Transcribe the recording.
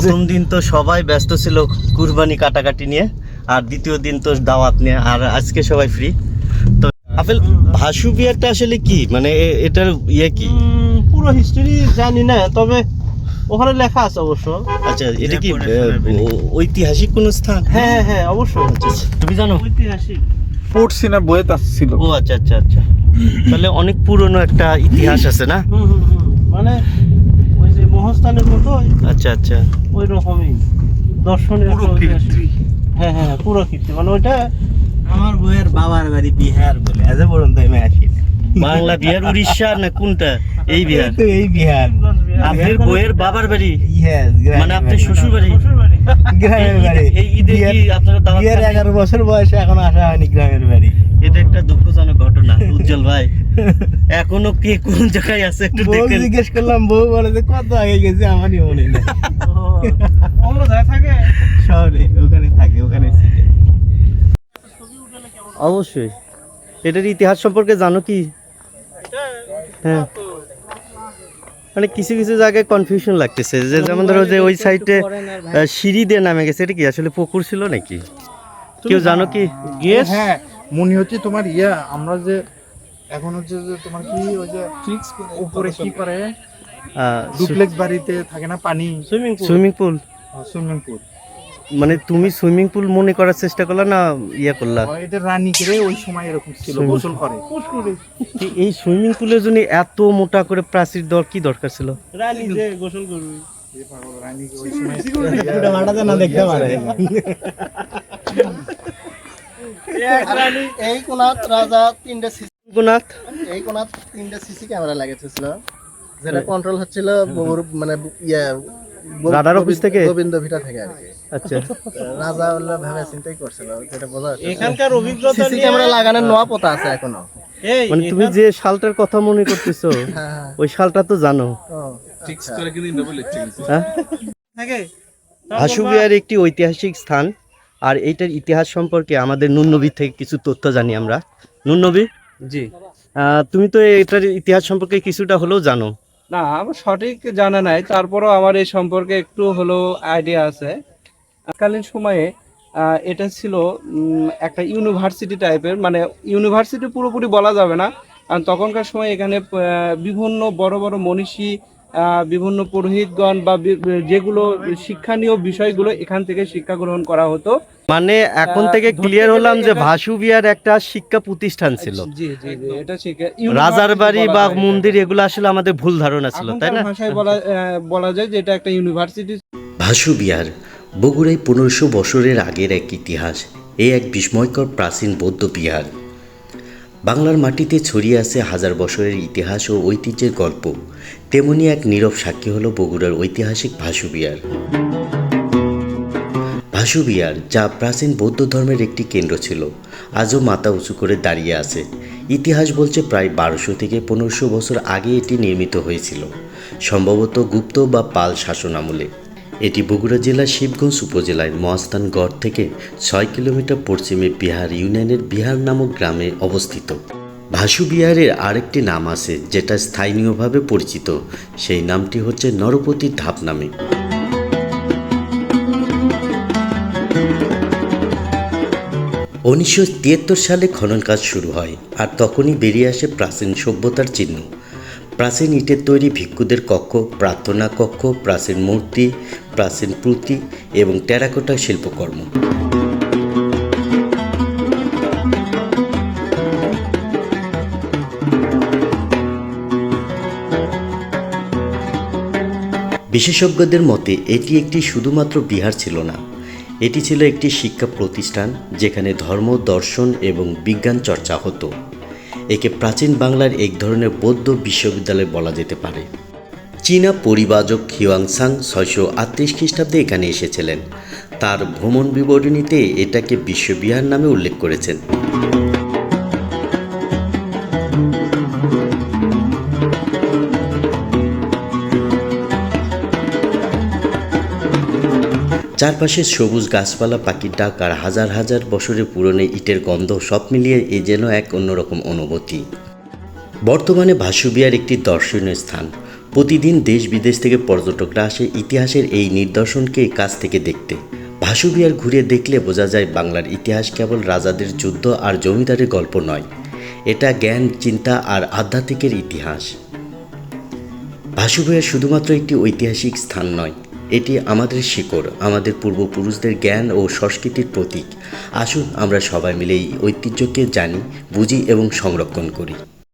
প্রথম দিন তো সবাই ব্যস্ত ছিল কুরবানি কাটাকাটি নিয়ে আর দ্বিতীয় দিন তো দাওয়াত নিয়ে আর আজকে সবাই ফ্রি তো আপেল ভাসু বিয়ারটা আসলে কি? মানে এ- এটার ইয়ে কি? পুরো হিস্ট্রি জানি না তবে ওখানে লেখা আছে অবশ্য। আচ্ছা এটা কি ঐতিহাসিক কোন স্থান? হ্যাঁ হ্যাঁ হ্যাঁ অবশ্যই। আচ্ছা, তুমি জানো? ঐতিহাসিক। পড়ছি না বইয়ে ছিল ও আচ্ছা আচ্ছা আচ্ছা। তাহলে অনেক পুরনো একটা ইতিহাস আছে না? মানে মহস্থানের মতো আচ্ছা আচ্ছা। ওই রকমই দর্শনের হ্যাঁ হ্যাঁ পুরো কীর্তি মানে ওইটা আমার বইয়ের বাবার বাড়ি বিহার বলে। আজ পর্যন্ত আমি আসি বাংলা বিহার উড়িষ্যা না কোনটা? এই বিহার। এই বিহার। আপনার বইয়ের বাবার বাড়ি? মানে আপনি শ্বশুর বাড়ি? শ্বশুরবাড়ি। গ্রামের বাড়ি। এই ঈদে কি আপনারা দাওয়াত বছর বয়সে এখন আসা হয়নি গ্রামের বাড়ি। এটা একটা দুঃখজনক ঘটনা উজ্জ্বল ভাই। এখনও কে কোন জায়গায় আছে একটু বউ জিজ্ঞেস করলাম বউ বলে যে কত আগে গেছে আমারই মনে নেই। ও, অন্য জায়গায় থাকে শহরে ওখানে থাকে ওখানে অবশ্যই। এটার ইতিহাস সম্পর্কে জানো কি? হ্যাঁ। মানে কিছু কিছু জায়গায় কনফিউশন লাগতেছে। যে যেমন ধরো যে ওই সাইডে সিঁড়ি দিয়ে নামে গেছে এটা কি আসলে পুকুর ছিল নাকি? কেউ জানো কি? গেস হ্যাঁ মনে হচ্ছে তোমার ইয়া আমরা যে এখন হচ্ছে যে তোমার কি ওই যে উপরে কি করে ডুপ্লেক্স বাড়িতে থাকে না পানি swimming pool swimming pool swimming pool মানে তুমি সুইমিং পুল মনে করার চেষ্টা করলা না ইয়ে করলা এটা রানী করে ওই সময় এরকম ছিল গোসল করে এই সুইমিং পুলের জন্য এত মোটা করে প্রাচীর দেওয়ার কি দরকার ছিল রানী যে গোসল করবি এই কোনাত রাজা তিনটা এই কোনাত তিনটা সিসি ক্যামেরা লাগিয়েছিল যেটা কন্ট্রোল হচ্ছিল মানে ইয়ে রাডার অফিস থেকে? গোবিন্দ ভিটা থেকে আর কি। আচ্ছা। রাজা উল্লাহ ভেবে চিন্তাই করছিল যেটা বোঝা এখানকার অভিজ্ঞতা সিসি ক্যামেরা লাগানোর নোয়া পোতা আছে এখনও। মানে তুমি যে শালটার কথা মনে করতেছো হ্যাঁ হ্যাঁ। ওই শালটা তো জানো। ও আচ্ছা। হ্যাঁ? থাকে। হাসুবিহার একটি ঐতিহাসিক স্থান আর এইটার ইতিহাস সম্পর্কে আমাদের নুননবী থেকে কিছু তথ্য জানি আমরা। নুননবী? জি। তুমি তো এটার ইতিহাস সম্পর্কে কিছুটা হলেও জানো। না আমার সঠিক জানা নাই তারপরও আমার এই সম্পর্কে একটু হলেও আইডিয়া আছে। তৎকালীন সময়ে এটা ছিল একটা ইউনিভার্সিটি টাইপের মানে ইউনিভার্সিটি পুরোপুরি বলা যাবে না কারণ তখনকার সময় এখানে বিভিন্ন বড় বড় মনীষী বিভিন্ন পুরোহিতগণ বা যেগুলো শিক্ষণীয় বিষয়গুলো এখান থেকে শিক্ষা গ্রহণ করা হতো। মানে এখন থেকে ক্লিয়ার হলাম যে ভাসু বিহার একটা শিক্ষা প্রতিষ্ঠান ছিল। জি জি জি এটা শিক্ষা। রাজার বাড়ি বা মন্দির এগুলো আসলে আমাদের ভুল ধারণা ছিল তাই না? ভাষায় বলা আহ, বলা যায় যে এটা একটা ইউনিভার্সিটি। ভাসু বিহার বগুড়ায় পনেরোশো বছরের আগের এক ইতিহাস এই এক বিস্ময়কর প্রাচীন বৌদ্ধ বিহার। বাংলার মাটিতে ছড়িয়ে আছে হাজার বছরের ইতিহাস ও ঐতিহ্যের গল্প। তেমনি এক নীরব সাক্ষী হলো বগুড়ার ঐতিহাসিক ভাসু বিহার ভাসু বিহার যা প্রাচীন বৌদ্ধ ধর্মের একটি কেন্দ্র ছিল, আজও মাথা উঁচু করে দাঁড়িয়ে আছে। ইতিহাস বলছে প্রায় বারোশো থেকে পনেরোশো বছর আগে এটি নির্মিত হয়েছিল, সম্ভবত গুপ্ত বা পাল শাসন আমলে। এটি বগুড়া জেলার শিবগঞ্জ উপজেলায় মহাস্থানগড় থেকে ছয় কিলোমিটার পশ্চিমে বিহার ইউনিয়নের বিহার নামক গ্রামে অবস্থিত। ভাসু বিহারের আরেকটি নাম আছে, যেটা স্থানীয়ভাবে পরিচিত। সেই নামটি হচ্ছে নরপতির ধাপ নামে। উনিশশো তিয়াত্তর সালে খনন কাজ শুরু হয় আর তখনই বেরিয়ে আসে প্রাচীন সভ্যতার চিহ্ন। প্রাচীন ইটের তৈরি ভিক্ষুদের কক্ষ, প্রার্থনা কক্ষ, প্রাচীন মূর্তি, প্রাচীন প্রতি এবং টেরাকোটা শিল্পকর্ম। বিশেষজ্ঞদের মতে, এটি একটি শুধুমাত্র বিহার ছিল না। এটি ছিল একটি শিক্ষা প্রতিষ্ঠান যেখানে ধর্ম, দর্শন এবং বিজ্ঞান চর্চা হতো। একে প্রাচীন বাংলার এক ধরনের বৌদ্ধ বিশ্ববিদ্যালয় বলা যেতে পারে। চীনা পরিবাজক হিওয়াংসাং ছয়শো আটত্রিশ খ্রিস্টাব্দে এখানে এসেছিলেন। তার ভ্রমণ বিবরণীতে এটাকে বিশ্ববিহার নামে উল্লেখ করেছেন। চারপাশে সবুজ গাছপালা, পাখির ডাক আর হাজার হাজার বছরের পুরনো ইটের গন্ধ সব মিলিয়ে এ যেন এক অন্যরকম অনুভূতি। বর্তমানে ভাসুবিহার একটি দর্শনীয় স্থান। প্রতিদিন দেশ বিদেশ থেকে পর্যটকরা আসে ইতিহাসের এই নিদর্শনকে কাছ থেকে দেখতে। ভাসুবিহার ঘুরে দেখলে বোঝা যায় বাংলার ইতিহাস কেবল রাজাদের যুদ্ধ আর জমিদারের গল্প নয়। এটা জ্ঞান, চিন্তা আর আধ্যাত্মিকের ইতিহাস। ভাসুবিহার শুধুমাত্র একটি ঐতিহাসিক স্থান নয় এটি আমাদের শিকড়, আমাদের পূর্বপুরুষদের জ্ঞান ও সংস্কৃতির প্রতীক। আসুন আমরা সবাই মিলে এই ঐতিহ্যকে জানি, বুঝি এবং সংরক্ষণ করি।